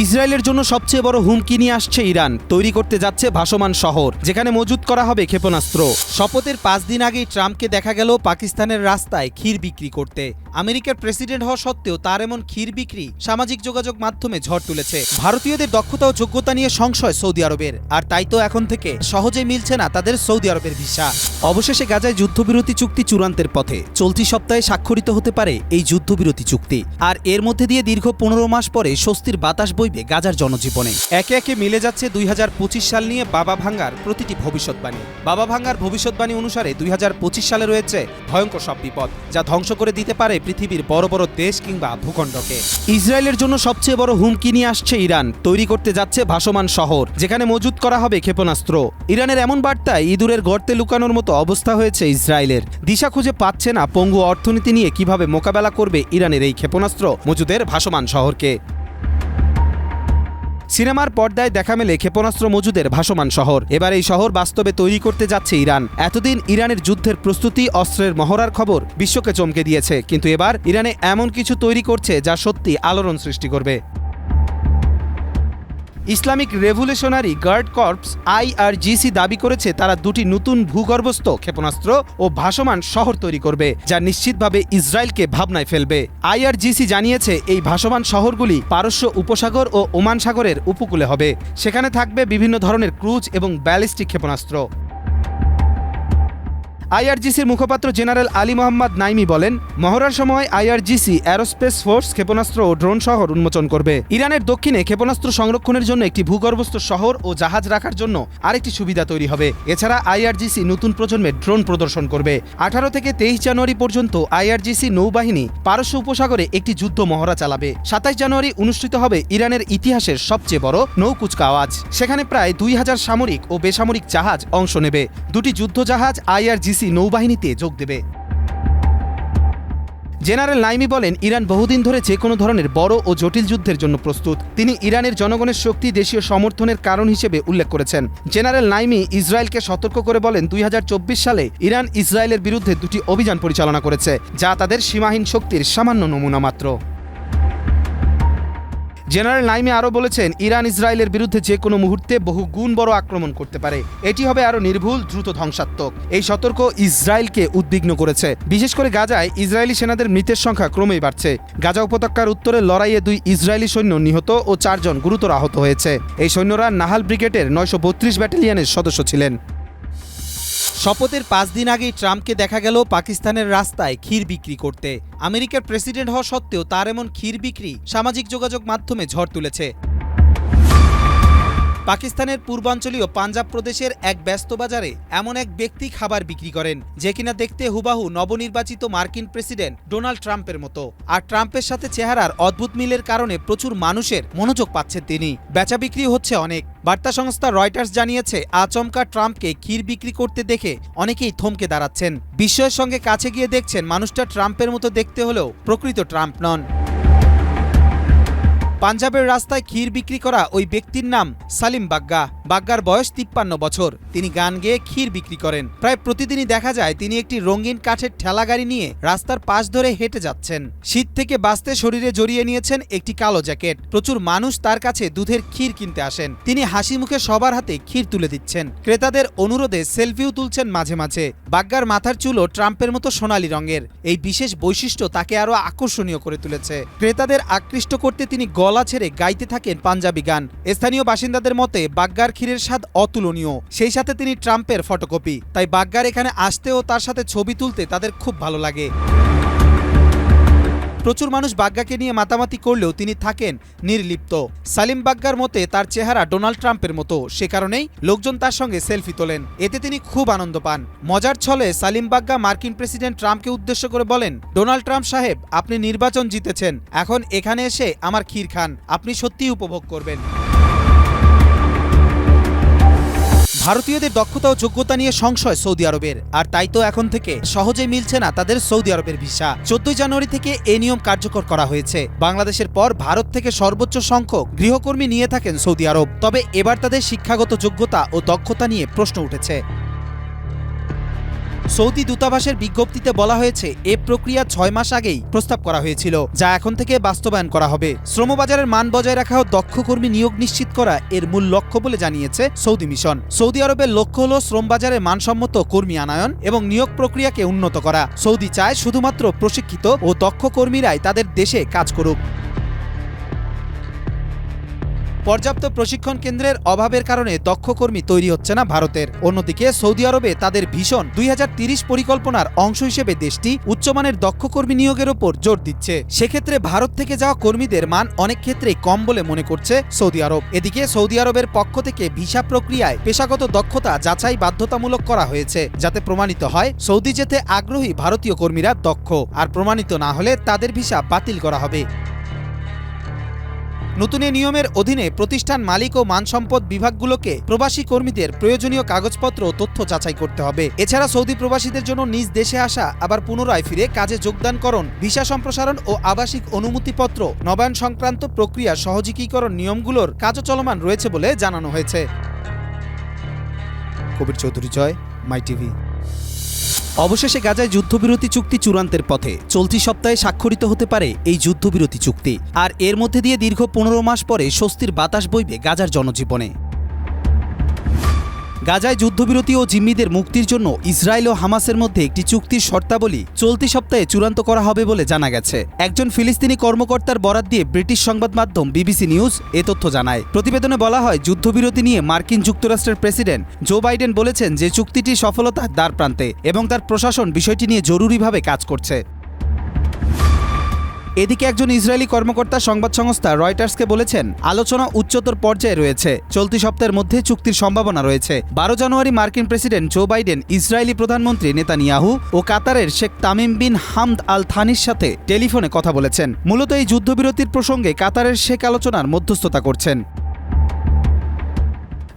ইসরায়েলের জন্য সবচেয়ে বড় হুমকি নিয়ে আসছে ইরান। তৈরি করতে যাচ্ছে ভাসমান শহর, যেখানে মজুত করা হবে ক্ষেপণাস্ত্র। শপথের পাঁচ দিন আগেই ট্রাম্পকে দেখা গেল পাকিস্তানের রাস্তায় ক্ষীর বিক্রি করতে। আমেরিকার প্রেসিডেন্ট হওয়া সত্ত্বেও তার এমন ক্ষীর বিক্রি সামাজিক যোগাযোগ মাধ্যমে ঝড় তুলেছে। ভারতীয়দের দক্ষতা ও যোগ্যতা নিয়ে সংশয় সৌদি আরবের, আর তাই তো এখন থেকে সহজে মিলছে না তাদের সৌদি আরবের ভিসা। অবশেষে গাজায় যুদ্ধবিরতি চুক্তি চূড়ান্তের পথে। চলতি সপ্তাহে স্বাক্ষরিত হতে পারে এই যুদ্ধবিরতি চুক্তি। আর এর মধ্যে দিয়ে দীর্ঘ পনেরো মাস পরে স্বস্তির বাতাস বইবে গাজার জনজীবনে। একে একে মিলে যাচ্ছে দুই হাজার পঁচিশ সাল নিয়ে বাবা ভাঙ্গার প্রতিটি ভবিষ্যৎবাণী। বাবা ভাঙ্গার ভবিষ্যৎবাণী অনুসারে দুই হাজার পঁচিশ সালে রয়েছে ভয়ঙ্কর সব বিপদ, যা ধ্বংস করে দিতে পারে পৃথিবীর বড় বড় দেশ কিংবা ভূখণ্ডকে। ইসরায়েলের জন্য সবচেয়ে বড় হুমকি নিয়ে আসছে ইরান। তৈরি করতে যাচ্ছে ভাসমান শহর, যেখানে মজুত করা হবে ক্ষেপণাস্ত্র। ইরানের এমন বার্তায় ইঁদুরের গর্তে লুকানোর মতো অবস্থা হয়েছে ইসরায়েলের। দিশা খুঁজে পাচ্ছে না পঙ্গু অর্থনীতি নিয়ে কীভাবে মোকাবেলা করবে ইরানের এই ক্ষেপণাস্ত্র মজুদের ভাসমান শহরকে। সিনেমার পর্দায় দেখা মেলে ক্ষেপণাস্ত্র মজুদের ভাসমান শহর। এবার এই শহর বাস্তবে তৈরি করতে যাচ্ছে ইরান। এতদিন ইরানের যুদ্ধের প্রস্তুতি, অস্ত্রের মহড়ার খবর বিশ্বকে চমকে দিয়েছে। কিন্তু এবার ইরানে এমন কিছু তৈরি করছে যা সত্যি আলোড়ন সৃষ্টি করবে। Islamic revolutionary guard corps IRGC দাবি করেছে তারা দুটি নতুন ভূগর্ভস্থ ক্ষেপণাস্ত্র ও ভাসমান শহর তৈরি করবে, যা নিশ্চিতভাবে ইসরায়েলকে ভাবনায় ফেলবে। আইআরজিসি জানিয়েছে, এই ভাসমান শহরগুলি পারস্য উপসাগর ও ওমান সাগরের উপকূলে হবে। সেখানে থাকবে বিভিন্ন ধরনের ক্রুজ এবং ব্যালিস্টিক ক্ষেপণাস্ত্র। আইআরজিসির মুখপাত্র জেনারেল আলী মোহাম্মদ নাইমি বলেন, মহড়ার সময় আইআরজিসি, অ্যারোস্পেস ফোর্স, ক্ষেপণাস্ত্র ও ড্রোন শহর উন্মোচন করবে। ইরানের দক্ষিণে ক্ষেপণাস্ত্র সংরক্ষণের জন্য একটি ভূগর্ভস্থ শহর ও জাহাজ রাখার জন্য আরেকটি সুবিধা তৈরি হবে। এছাড়া আইআরজিসি নতুন প্রজন্মের ড্রোন প্রদর্শন করবে। আঠারো থেকে তেইশ জানুয়ারি পর্যন্ত আইআরজিসি নৌবাহিনী পারস্য উপসাগরে একটি যুদ্ধ মহড়া চালাবে। সাতাশ জানুয়ারি অনুষ্ঠিত হবে ইরানের ইতিহাসের সবচেয়ে বড় নৌকুচকাওয়াজ সেখানে প্রায় দুই হাজার সামরিক ও বেসামরিক জাহাজ অংশ নেবে। দুটি যুদ্ধ জাহাজ আইআরজিসি নৌবাহিনীতে যোগ দেবে। জেনারেল নাইমি বলেন, ইরান বহুদিন ধরে যে কোনো ধরনের বড় ও জটিল যুদ্ধের জন্য প্রস্তুত। তিনি ইরানের জনগণের শক্তি, দেশীয় সমর্থনের কারণ হিসেবে উল্লেখ করেছেন। জেনারেল নাইমি ইসরায়েলকে সতর্ক করে বলেন, দুই হাজার চব্বিশ সালে ইরান ইসরায়েলের বিরুদ্ধে দুটি অভিযান পরিচালনা করেছে, যা তাদের সীমাহীন শক্তির সামান্য নমুনা মাত্র। জেনারেল নাইমে আরও বলেছেন, ইরান ইসরায়েলের বিরুদ্ধে যে কোনো মুহূর্তে বহু গুণ বড় আক্রমণ করতে পারে। এটি হবে আরও নির্ভুল, দ্রুত ধ্বংসাত্মক। এই সতর্ক ইসরায়েলকে উদ্বিগ্ন করেছে। বিশেষ করে গাজায় ইসরায়েলি সেনাদের মৃতের সংখ্যা ক্রমেই বাড়ছে। গাজা উপত্যকার উত্তরে লড়াইয়ে দুই ইসরায়েলি সৈন্য নিহত ও চারজন গুরুতর আহত হয়েছে। এই সৈন্যরা নাহাল ব্রিগেডের নয়শো বত্রিশ ব্যাটালিয়নের সদস্য ছিলেন। শপথের পাঁচ দিন আগেই ট্রাম্পকে দেখা গেল পাকিস্তানের রাস্তায় ক্ষীর বিক্রি করতে। আমেরিকার প্রেসিডেন্ট হওয়া সত্ত্বেও তার এমন ক্ষীর বিক্রি সামাজিক যোগাযোগ মাধ্যমে ঝড় তুলেছে। পাকিস্তানের পূর্বাঞ্চলীয় পাঞ্জাব প্রদেশের এক ব্যস্ত বাজারে এমন এক ব্যক্তি খাবার বিক্রি করেন, যে কিনা দেখতে হুবাহু নবনির্বাচিত মার্কিন প্রেসিডেন্ট ডোনাল্ড ট্রাম্পের মতো। আর ট্রাম্পের সাথে চেহারার অদ্ভুত মিলের কারণে প্রচুর মানুষের মনোযোগ পাচ্ছেন তিনি। বেচা বিক্রি হচ্ছে অনেক। বার্তা সংস্থা রয়টার্স জানিয়েছে, আচমকা ট্রাম্পকে ক্ষীর বিক্রি করতে দেখে অনেকেই থমকে দাঁড়াচ্ছেন। বিস্ময়ের সঙ্গে কাছে গিয়ে দেখছেন, মানুষটা ট্রাম্পের মতো দেখতে হলেও প্রকৃত ট্রাম্প নন। পাঞ্জাবের রাস্তায় ক্ষীর বিক্রি করা ওই ব্যক্তির নাম সালিম বাগ্গা। বাগ্গার বয়স তিপ্পান্ন বছর। তিনি গান গেয়ে ক্ষীর বিক্রি করেন। প্রায় প্রতিদিনই দেখা যায় তিনি একটি রঙিন কাঠের ঠেলা গাড়ি নিয়ে রাস্তার পাশ ধরে হেঁটে যাচ্ছেন। শীত থেকে বাঁচতে শরীরে জড়িয়ে নিয়েছেন একটি কালো জ্যাকেট। প্রচুর মানুষ তার কাছে দুধের ক্ষীর কিনতে আসেন। তিনি হাসি মুখে সবার হাতে ক্ষীর তুলে দিচ্ছেন। ক্রেতাদের অনুরোধে সেলফিও তুলছেন মাঝে মাঝে। বাগ্গার মাথার চুলও ট্রাম্পের মতো সোনালি রঙের। এই বিশেষ বৈশিষ্ট্য তাকে আরও আকর্ষণীয় করে তুলেছে। ক্রেতাদের আকৃষ্ট করতে তিনি গলা ছেড়ে গাইতে থাকেন পাঞ্জাবি গান। স্থানীয় বাসিন্দাদের মতে, বাগ্গার ক্ষীরের স্বাদ অতুলনীয়। সেই সাথে তিনি ট্রাম্পের ফটোকপি। তাই বাগ্গার এখানে আসতেও তার সাথে ছবি তুলতে তাদের খুব ভালো লাগে। প্রচুর মানুষ বাগ্গাকে নিয়ে মাতামাতি করলেও তিনি থাকেন নির্লিপ্ত। সালিম বাগ্গার মতে তার চেহারা ডোনাল্ড ট্রাম্পের মতো। সে কারণেই লোকজন তার সঙ্গে সেলফি তোলেন। এতে তিনি খুব আনন্দ পান। মজার ছলে সালিম বাগ্গা মার্কিন প্রেসিডেন্ট ট্রাম্পকে উদ্দেশ্য করে বলেন, ডোনাল্ড ট্রাম্প সাহেব, আপনি নির্বাচন জিতেছেন। এখন এখানে এসে আমার ক্ষীর খান। আপনি সত্যিই উপভোগ করবেন। ভারতীয়দের দক্ষতা ও যোগ্যতা নিয়ে সংশয় সৌদি আরবের। আর তাই তো এখন থেকে সহজে মিলছে না তাদের সৌদি আরবের ভিসা। চোদ্দই জানুয়ারি থেকে এ নিয়ম কার্যকর করা হয়েছে। বাংলাদেশের পর ভারত থেকে সর্বোচ্চ সংখ্যক গৃহকর্মী নিয়ে থাকেন সৌদি আরব। তবে এবার তাদের শিক্ষাগত যোগ্যতা ও দক্ষতা নিয়ে প্রশ্ন উঠেছে। সৌদি দূতাবাসের বিজ্ঞপ্তিতে বলা হয়েছে, এ প্রক্রিয়া ছয় মাস আগেই প্রস্তাব করা হয়েছিল, যা এখন থেকে বাস্তবায়ন করা হবে। শ্রমবাজারের মান বজায় রাখা ও দক্ষ কর্মী নিয়োগ নিশ্চিত করা এর মূল লক্ষ্য বলে জানিয়েছে সৌদি মিশন। সৌদি আরবের লক্ষ্য হল শ্রমবাজারে মানসম্মত কর্মী আনায়ন এবং নিয়োগ প্রক্রিয়াকে উন্নত করা। সৌদি চায় শুধুমাত্র প্রশিক্ষিত ও দক্ষ কর্মীরাই তাদের দেশে কাজ করুক। পর্যাপ্ত প্রশিক্ষণ কেন্দ্রের অভাবের কারণে দক্ষ কর্মী তৈরি হচ্ছে না ভারতের। অন্যদিকে সৌদি আরবে তাদের ভীষণ দুই পরিকল্পনার অংশ হিসেবে দেশটি উচ্চমানের দক্ষ কর্মী নিয়োগের ওপর জোর দিচ্ছে। সেক্ষেত্রে ভারত থেকে যাওয়া কর্মীদের মান অনেক ক্ষেত্রেই কম বলে মনে করছে সৌদি আরব। এদিকে সৌদি আরবের পক্ষ থেকে ভিসা প্রক্রিয়ায় পেশাগত দক্ষতা যাচাই বাধ্যতামূলক করা হয়েছে, যাতে প্রমাণিত হয় সৌদি যেতে আগ্রহী ভারতীয় কর্মীরা দক্ষ। আর প্রমাণিত না হলে তাদের ভিসা বাতিল করা হবে। নতুন এই নিয়মের অধীনে প্রতিষ্ঠান মালিক ও মানসম্পদ বিভাগগুলোকে প্রবাসী কর্মীদের প্রয়োজনীয় কাগজপত্র তথ্য যাচাই করতে হবে। এছাড়া সৌদি প্রবাসীদের জন্য নিজ দেশে আসা, আবার পুনরায় ফিরে কাজে যোগদানকরণ, ভিসা সম্প্রসারণ ও আবাসিক অনুমতিপত্র, নবায়ন সংক্রান্ত প্রক্রিয়া সহজীকীকরণ নিয়মগুলোর কাজও চলমান রয়েছে বলে জানানো হয়েছে। Kabir Chowdhury Joy, my TV. অবশেষে গাজায় যুদ্ধবিরতি চুক্তি চূড়ান্তের পথে চলতি সপ্তাহে স্বাক্ষরিত হতে পারে এই যুদ্ধবিরতি চুক্তি। আর এর মধ্যে দিয়ে দীর্ঘ পনেরো মাস পরে স্বস্তির বাতাস বইবে গাজার জনজীবনে। গাজায় যুদ্ধবিরতি ও জিম্মিদের মুক্তির জন্য ইসরায়েল ও হামাসের মধ্যে একটি চুক্তির শর্তাবলী চলতি সপ্তাহে চূড়ান্ত করা হবে বলে জানা গেছে। একজন ফিলিস্তিনি কর্মকর্তার বরাত দিয়ে ব্রিটিশ সংবাদ মাধ্যম বিবিসি নিউজ এ তথ্য জানায়। প্রতিবেদনে বলা হয়, যুদ্ধবিরতি নিয়ে মার্কিন যুক্তরাষ্ট্রের প্রেসিডেন্ট জো বাইডেন বলেছেন যে চুক্তিটি সফলতার দ্বার প্রান্তে এবং তার প্রশাসন বিষয়টি নিয়ে জরুরিভাবে কাজ করছে। এদিকে একজন ইসরায়েলি কর্মকর্তা সংবাদ সংস্থা রয়টার্সকে বলেছেন, আলোচনা উচ্চতর পর্যায়ে রয়েছে। চলতি সপ্তাহের মধ্যে চুক্তির সম্ভাবনা রয়েছে। বারো জানুয়ারি মার্কিন প্রেসিডেন্ট জো বাইডেন, ইসরায়েলি প্রধানমন্ত্রী নেতানিয়াহু ও কাতারের শেখ তামিম বিন হামদ আল থানির সাথে টেলিফোনে কথা বলেছেন। মূলত এই যুদ্ধবিরতির প্রসঙ্গে কাতারের শেখ আলোচনার মধ্যস্থতা করছেন।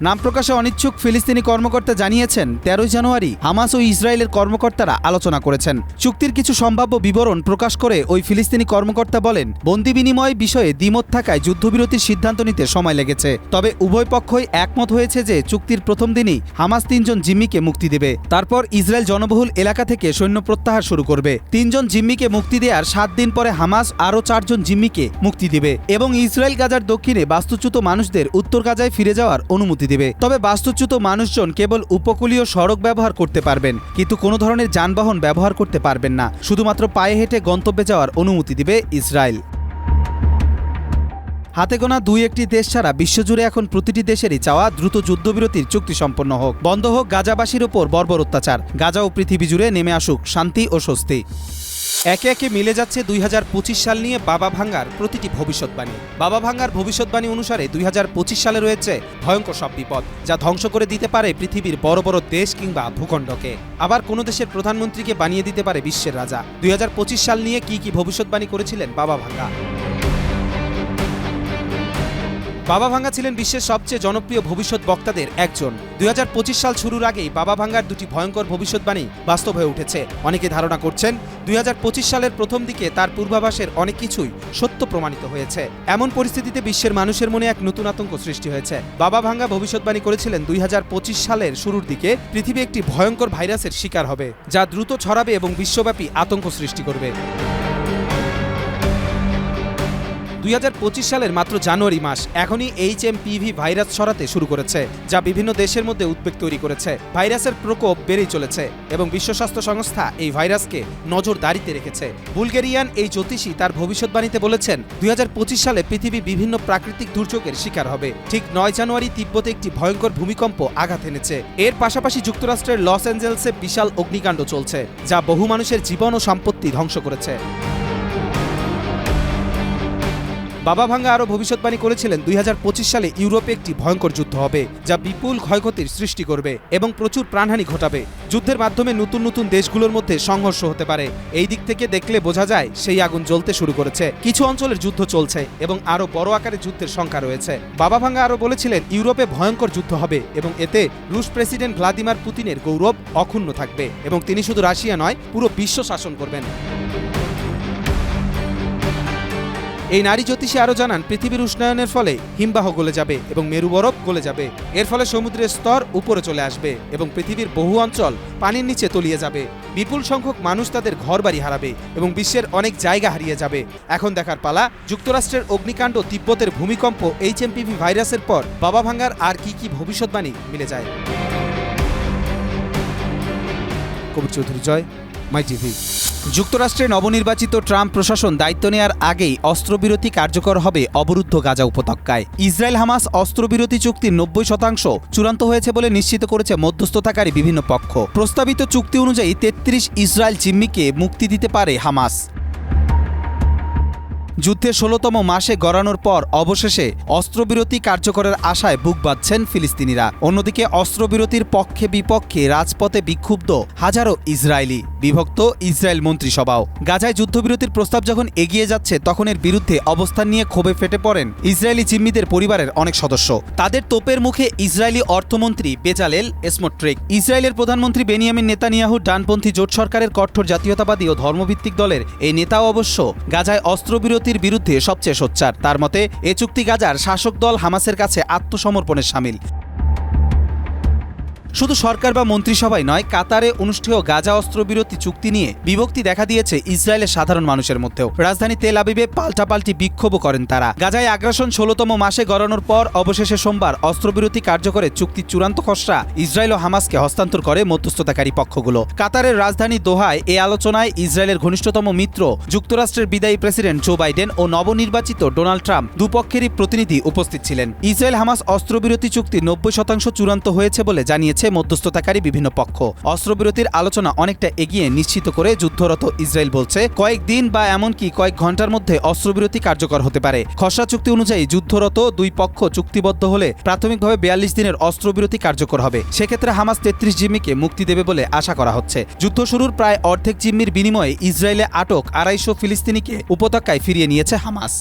নাম প্রকাশে অনিচ্ছুক ফিলিস্তিনি কর্মকর্তা জানিয়েছেন, তেরোই জানুয়ারি হামাস ও ইসরায়েলের কর্মকর্তারা আলোচনা করেছেন। চুক্তির কিছু সম্ভাব্য বিবরণ প্রকাশ করে ওই ফিলিস্তিনি কর্মকর্তা বলেন, বন্দি বিনিময় বিষয়ে দ্বিমত থাকায় যুদ্ধবিরতির সিদ্ধান্ত নিতে সময় লেগেছে। তবে উভয় পক্ষই একমত হয়েছে যে চুক্তির প্রথম দিনই হামাস তিনজন জিম্মিকে মুক্তি দেবে। তারপর ইসরায়েল জনবহুল এলাকা থেকে সৈন্য প্রত্যাহার শুরু করবে। তিনজন জিম্মিকে মুক্তি দেওয়ার সাত দিন পরে হামাস আরও চারজন জিম্মিকে মুক্তি দেবে এবং ইসরায়েল গাজার দক্ষিণে বাস্তুচ্যুত মানুষদের উত্তর গাজায় ফিরে যাওয়ার অনুমতি দেবে। তবে বাস্তুচ্যুত মানুষজন কেবল উপকূলীয় সড়ক ব্যবহার করতে পারবেন, কিন্তু কোনো ধরনের যানবাহন ব্যবহার করতে পারবেন না। শুধুমাত্র পায়ে হেঁটে গন্তব্যে যাওয়ার অনুমতি দিবে ইসরায়েল। হাতে গোনা দুই একটি দেশ ছাড়া বিশ্বজুড়ে এখন প্রতিটি দেশেরই চাওয়া দ্রুত যুদ্ধবিরতির চুক্তি সম্পন্ন হোক। বন্ধ হোক গাজাবাসীর ওপর বর্বর অত্যাচার। গাজা ও পৃথিবী জুড়ে নেমে আসুক শান্তি ও স্বস্তি। একে একে মিলে যাচ্ছে দুই হাজার পঁচিশ সাল নিয়ে বাবা ভাঙ্গার প্রতিটি ভবিষ্যৎবাণী। বাবা ভাঙ্গার ভবিষ্যৎবাণী অনুসারে দুই হাজার পঁচিশ সালে রয়েছে ভয়ঙ্কর সব বিপদ, যা ধ্বংস করে দিতে পারে পৃথিবীর বড় বড় দেশ কিংবা ভূখণ্ডকে। আবার কোনো দেশের প্রধানমন্ত্রীকে বানিয়ে দিতে পারে বিশ্বের রাজা। দুই হাজার পঁচিশ সাল নিয়ে কি কি ভবিষ্যৎবাণী করেছিলেন বাবা ভাঙ্গা? বাবা ভাঙ্গা ছিলেন বিশ্বের সবচেয়ে জনপ্রিয় ভবিষ্যৎ বক্তাদের একজন। দুই হাজার পঁচিশ সাল শুরুর আগেই বাবা ভাঙ্গার দুটি ভয়ঙ্কর ভবিষ্যৎবাণী বাস্তব হয়ে উঠেছে। অনেকে ধারণা করছেন দুই হাজার পঁচিশ সালের প্রথম দিকে তার পূর্বাভাসের অনেক কিছুই সত্য প্রমাণিত হয়েছে। এমন পরিস্থিতিতে বিশ্বের মানুষের মনে এক নতুন আতঙ্ক সৃষ্টি হয়েছে। বাবা ভাঙ্গা ভবিষ্যৎবাণী করেছিলেন দুই হাজার পঁচিশ সালের শুরুর দিকে। পৃথিবী একটি ভয়ঙ্কর ভাইরাসের শিকার হবে, যা দ্রুত ছড়াবে এবং বিশ্বব্যাপী আতঙ্ক সৃষ্টি করবে। দুই হাজার পঁচিশ সালের মাত্র জানুয়ারি মাস এখনই এইচ এম পিভি ভাইরাস ছড়াতে শুরু করেছে, যা বিভিন্ন দেশের মধ্যে উদ্বেগ তৈরি করেছে। ভাইরাসের প্রকোপ বেড়েই চলেছে এবং বিশ্ব স্বাস্থ্য সংস্থা এই ভাইরাসকে নজরদারিতে রেখেছে। বুলগেরিয়ান এই জ্যোতিষী তার ভবিষ্যৎবাণীতে বলেছেন, দুই হাজার পঁচিশ সালে পৃথিবী বিভিন্ন প্রাকৃতিক দুর্যোগের শিকার হবে। ঠিক নয় জানুয়ারি তিব্বতে একটি ভয়ঙ্কর ভূমিকম্প আঘাত এনেছে। এর পাশাপাশি যুক্তরাষ্ট্রের লস অ্যাঞ্জেলসে বিশাল অগ্নিকাণ্ড চলছে, যা বহু মানুষের জীবন ও সম্পত্তি ধ্বংস করেছে। বাবা ভাঙ্গা আরও ভবিষ্যৎবাণী করেছিলেন দুই হাজার পঁচিশ সালে ইউরোপে একটি ভয়ঙ্কর যুদ্ধ হবে, যা বিপুল ক্ষয়ক্ষতির সৃষ্টি করবে এবং প্রচুর প্রাণহানি ঘটাবে। যুদ্ধের মাধ্যমে নতুন নতুন দেশগুলোর মধ্যে সংঘর্ষ হতে পারে। এই দিক থেকে দেখলে বোঝা যায় সেই আগুন জ্বলতে শুরু করেছে। কিছু অঞ্চলের যুদ্ধ চলছে এবং আরও বড় আকারে যুদ্ধের সংখ্যা রয়েছে। বাবা ভাঙ্গা আরও বলেছিলেন, ইউরোপে ভয়ঙ্কর যুদ্ধ হবে এবং এতে রুশ প্রেসিডেন্ট ভ্লাদিমির পুতিনের গৌরব অক্ষুণ্ণ থাকবে এবং তিনি শুধু রাশিয়া নয়, পুরো বিশ্ব শাসন করবেন। এই নারী জ্যোতিষী আরও জানান, পৃথিবীর উষ্ণায়নের ফলে হিমবাহ গলে যাবে এবং মেরু বরফ গলে যাবে। এর ফলে সমুদ্রের স্তর উপরে চলে আসবে এবং পৃথিবীর বহু অঞ্চল পানির নিচে তলিয়ে যাবে। বিপুল সংখ্যক মানুষ তাদের ঘরবাড়ি হারাবে এবং বিশ্বের অনেক জায়গা হারিয়ে যাবে। এখন দেখার পালা, যুক্তরাষ্ট্রের অগ্নিকাণ্ড তিব্বতের ভূমিকম্প এইচ এইচএমপিভি ভাইরাসের পর বাবা ভাঙ্গার আর কি কি ভবিষ্যৎবাণী মিলে যায়। Kabir Chowdhury Joy, my TV. যুক্তরাষ্ট্রে নবনির্বাচিত ট্রাম্প প্রশাসন দায়িত্ব নেয়ার আগেই অস্ত্রবিরতি কার্যকর হবে অবরুদ্ধ গাজা উপত্যকায়। ইসরায়েল হামাস অস্ত্রবিরতি চুক্তির নব্বই শতাংশ চূড়ান্ত হয়েছে বলে নিশ্চিত করেছে মধ্যস্থতাকারী বিভিন্ন পক্ষ। প্রস্তাবিত চুক্তি অনুযায়ী তেত্রিশ ইসরায়েল জিম্মিকে মুক্তি দিতে পারে হামাস। যুদ্ধের ষোলোতম মাসে গড়ানোর পর অবশেষে অস্ত্রবিরতি কার্যকরের আশায় বুক বাঁধছেন ফিলিস্তিনিরা। অন্যদিকে অস্ত্রবিরতির পক্ষে বিপক্ষে রাজপথে বিক্ষুব্ধ হাজারো ইসরায়েলি। বিভক্ত ইসরায়েল মন্ত্রিসভাও। গাজায় যুদ্ধবিরতির প্রস্তাব যখন এগিয়ে যাচ্ছে, তখন এর বিরুদ্ধে অবস্থান নিয়ে ক্ষোভে ফেটে পড়েন ইসরায়েলি জিম্মিদের পরিবারের অনেক সদস্য। তাদের তোপের মুখে ইসরায়েলি অর্থমন্ত্রী বেজালেল এসমোট্রিক। ইসরায়েলের প্রধানমন্ত্রী বেনিয়ামিন নেতানিয়াহু ডানপন্থী জোট সরকারের কঠোর জাতীয়তাবাদী ও ধর্মভিত্তিক দলের এই নেতাও অবশ্য। গাজায় অস্ত্রবিরতির বিরুদ্ধে সবচেয়ে সোচ্চার। তার মতে, এ চুক্তি গাজার শাসক দল হামাসের কাছে আত্মসমর্পণের সামিল। শুধু সরকার বা মন্ত্রিসভায় নয়, কাতারে অনুষ্ঠেয় গাজা অস্ত্রবিরতি চুক্তি নিয়ে বিভক্তি দেখা দিয়েছে ইসরায়েলের সাধারণ মানুষের মধ্যেও। রাজধানী তেল আবিবে পাল্টাপাল্টি বিক্ষোভও করেন তারা। গাজায় আগ্রাসন ষোলোতম মাসে গড়ানোর পর অবশেষে সোমবার অস্ত্রবিরতি কার্যকরে চুক্তির চূড়ান্ত খসড়া ইসরায়েল ও হামাসকে হস্তান্তর করে মধ্যস্থতাকারী পক্ষগুলো। কাতারের রাজধানী দোহায় এ আলোচনায় ইসরায়েলের ঘনিষ্ঠতম মিত্র, যুক্তরাষ্ট্রের বিদায়ী প্রেসিডেন্ট জো বাইডেন ও নবনির্বাচিত ডোনাল্ড ট্রাম্প দুপক্ষেরই প্রতিনিধি উপস্থিত ছিলেন। ইসরায়েল হামাস অস্ত্রবিরতি চুক্তি নব্বই শতাংশ চূড়ান্ত হয়েছে বলে জানিয়েছে মধ্যস্থতাকারী বিভিন্ন পক্ষ। অস্ত্রবিরতির আলোচনা অনেকটা এগিয়ে নিশ্চিত করে যুদ্ধরত ইসরায়েল বলছে, কয়েকদিন বা এমনকি কয়েক ঘণ্টার মধ্যে অস্ত্রবিরতি কার্যকর হতে পারে। খসড়া চুক্তি অনুযায়ী যুদ্ধরত দুই পক্ষ চুক্তিবদ্ধ হলে প্রাথমিকভাবে বিয়াল্লিশ দিনের অস্ত্রবিরতি কার্যকর হবে। সেক্ষেত্রে হামাস তেত্রিশ জিম্মিকে মুক্তি দেবে বলে আশা করা হচ্ছে। যুদ্ধ শুরুর প্রায় অর্ধেক জিম্মির বিনিময়ে ইসরায়েলে আটক আড়াইশো ফিলিস্তিনিকে উপত্যকায় ফিরিয়ে নিয়েছে হামাস।